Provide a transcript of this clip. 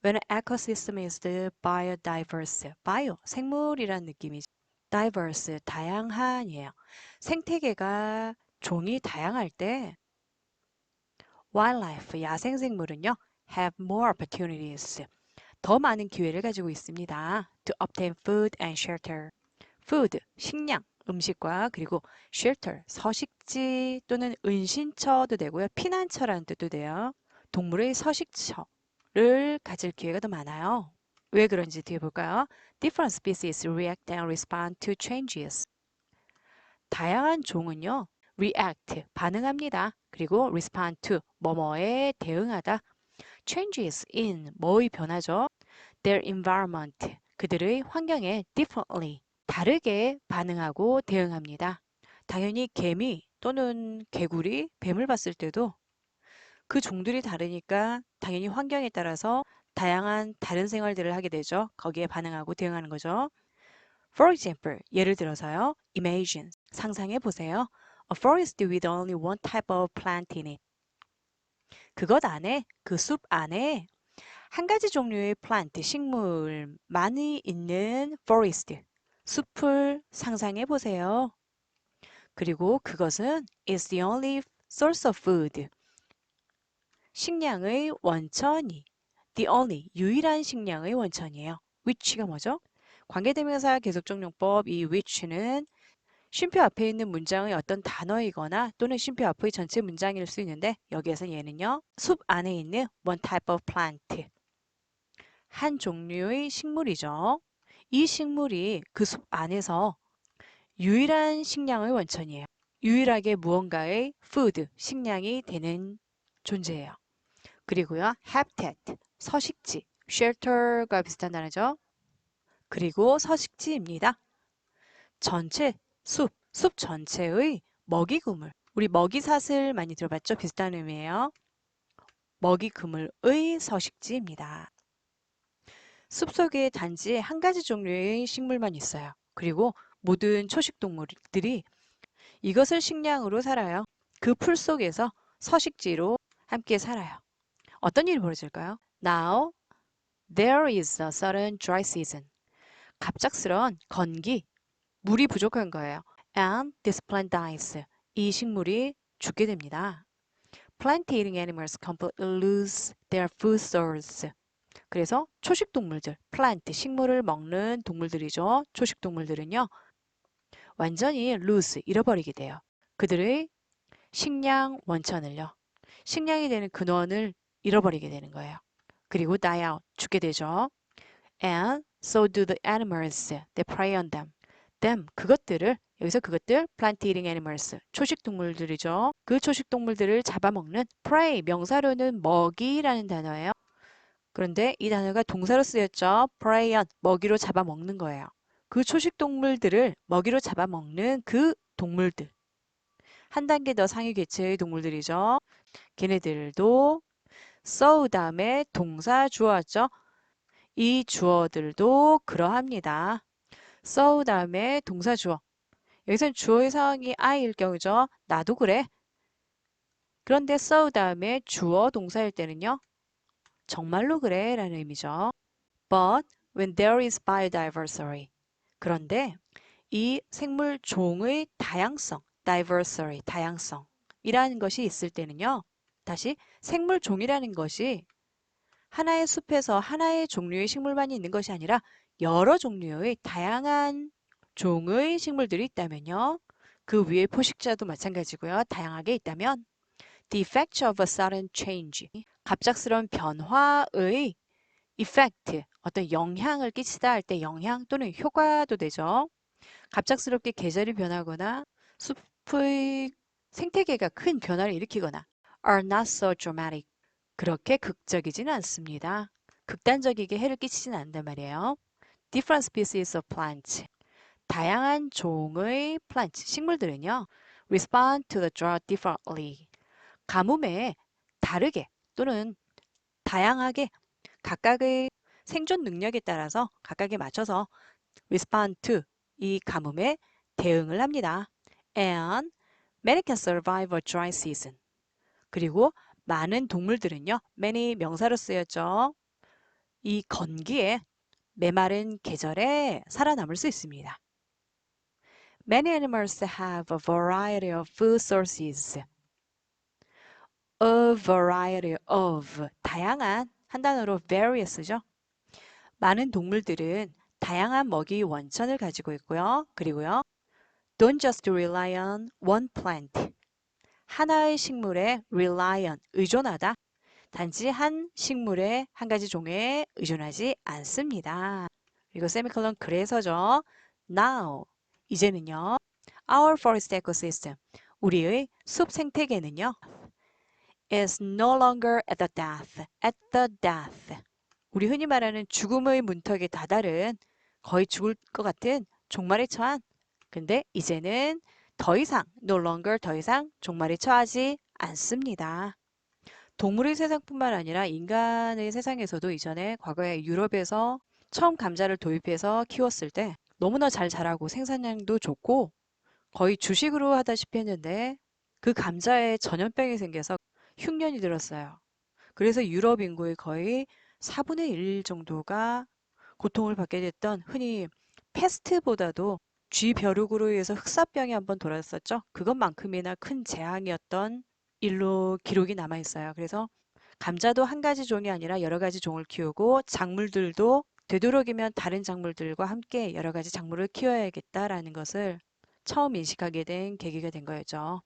When an ecosystem is biodiverse, bio 생물이란 느낌이죠. diverse 다양한이에요. 생태계가 종이 다양할 때 wildlife 야생생물은요 have more opportunities 더 많은 기회를 가지고 있습니다. to obtain food and shelter. food 식량 음식과 그리고 shelter 서식지 또는 은신처도 되고요. 피난처라는 뜻도 돼요. 동물의 서식처 를 가질 기회가 더 많아요. 왜 그런지 뒤에 볼까요? Different species react and respond to changes. 다양한 종은요, react, 반응합니다. 그리고 respond to, 뭐뭐에 대응하다. changes in, 뭐의 변화죠? their environment, 그들의 환경에 differently, 다르게 반응하고 대응합니다. 당연히 개미 또는 개구리, 뱀을 봤을 때도 그 종들이 다르니까 당연히 환경에 따라서 다양한 다른 생활들을 하게 되죠. 거기에 반응하고 대응하는 거죠. For example, 예를 들어서요. Imagine, 상상해 보세요. A forest with only one type of plant in it. 그것 안에, 그 숲 안에 한 가지 종류의 plant, 식물만이 있는 forest, 숲을 상상해 보세요. 그리고 그것은 is the only source of food. 식량의 원천이 the only 유일한 식량의 원천이에요. which가 뭐죠? 관계대명사 계속적용법 이 which는 쉼표 앞에 있는 문장의 어떤 단어이거나 또는 쉼표 앞의 전체 문장일 수 있는데 여기에서 얘는요. 숲 안에 있는 one type of plant 한 종류의 식물이죠. 이 식물이 그 숲 안에서 유일한 식량의 원천이에요. 유일하게 무언가의 food, 식량이 되는 존재예요. 그리고요, habitat, 서식지, shelter가 비슷한 단어죠. 그리고 서식지입니다. 전체 숲, 숲 전체의 먹이 그물. 우리 먹이 사슬 많이 들어봤죠? 비슷한 의미예요. 먹이 그물의 서식지입니다. 숲 속에 단지 한 가지 종류의 식물만 있어요. 그리고 모든 초식 동물들이 이것을 식량으로 살아요. 그 풀 속에서 서식지로 함께 살아요. 어떤 일이 벌어질까요? Now there is a sudden dry season. 갑작스런 건기, 물이 부족한 거예요. And this plant dies. 이 식물이 죽게 됩니다. Plant eating animals completely lose their food source. 그래서 초식 동물들, plant, 식물을 먹는 동물들이죠. 초식 동물들은요. 완전히 lose, 잃어버리게 돼요. 그들의 식량 원천을요. 식량이 되는 근원을 잃어버리게 되는 거예요. 그리고 die out, 죽게 되죠. And so do the animals that prey on them. them, 그것들을, 여기서 그것들, plant eating animals, 초식 동물들이죠. 그 초식 동물들을 잡아먹는 prey, 명사로는 먹이라는 단어예요. 그런데 이 단어가 동사로 쓰였죠. prey on, 먹이로 잡아먹는 거예요. 그 초식 동물들을 먹이로 잡아먹는 그 동물들. 한 단계 더 상위 개체의 동물들이죠. 걔네들도 so 다음에 동사 주어죠. 이 주어들도 그러합니다. so 다음에 동사 주어. 여기서는 주어의 상황이 I일 경우죠. 나도 그래. 그런데 so 다음에 주어 동사일 때는요. 정말로 그래 라는 의미죠. But when there is biodiversity. 그런데 이 생물 종의 다양성, diversity, 다양성 이라는 것이 있을 때는요. 다시 생물 종이라는 것이 하나의 숲에서 하나의 종류의 식물만이 있는 것이 아니라 여러 종류의 다양한 종의 식물들이 있다면요. 그 위에 포식자도 마찬가지고요. 다양하게 있다면 the effect of a sudden change 갑작스러운 변화의 effect 어떤 영향을 끼치다 할 때 영향 또는 효과도 되죠. 갑작스럽게 계절이 변하거나 숲의 생태계가 큰 변화를 일으키거나 are not so dramatic. 그렇게 극적이지는 않습니다. 극단적이게 해를 끼치진 않는단 말이에요. Different species of plants. 다양한 종의 plant, 식물들은요. respond to the drought differently. 가뭄에 다르게 또는 다양하게 각각의 생존 능력에 따라서 각각에 맞춰서 respond to 이 가뭄에 대응을 합니다. And many can survive a dry season. 그리고 많은 동물들은요. many 명사로 쓰였죠. 이 건기에 메마른 계절에 살아남을 수 있습니다. Many animals have a variety of food sources. A variety of 다양한 한 단어로 various죠. 많은 동물들은 다양한 먹이 원천을 가지고 있고요. 그리고요. Don't just rely on one plant. 하나의 식물에 rely on, 의존하다. 단지 한 식물의 한 가지 종에 의존하지 않습니다. 그리고 세미컬론 그래서죠. Now, 이제는요. Our forest ecosystem, 우리의 숲 생태계는요. is no longer at the death, at the death. 우리 흔히 말하는 죽음의 문턱에 다다른 거의 죽을 것 같은 종말에 처한 근데 이제는 더 이상 no longer 더 이상 종말에 처하지 않습니다. 동물의 세상뿐만 아니라 인간의 세상에서도 이전에 과거에 유럽에서 처음 감자를 도입해서 키웠을 때 너무나 잘 자라고 생산량도 좋고 거의 주식으로 하다시피 했는데 그 감자에 전염병이 생겨서 흉년이 들었어요. 그래서 유럽 인구의 거의 4분의 1 정도가 고통을 받게 됐던 흔히 패스트보다도 쥐벼룩으로 인해서 흑사병이 한번 돌았었죠. 그것만큼이나 큰 재앙이었던 일로 기록이 남아 있어요. 그래서 감자도 한 가지 종이 아니라 여러 가지 종을 키우고 작물들도 되도록이면 다른 작물들과 함께 여러 가지 작물을 키워야겠다라는 것을 처음 인식하게 된 계기가 된 거였죠.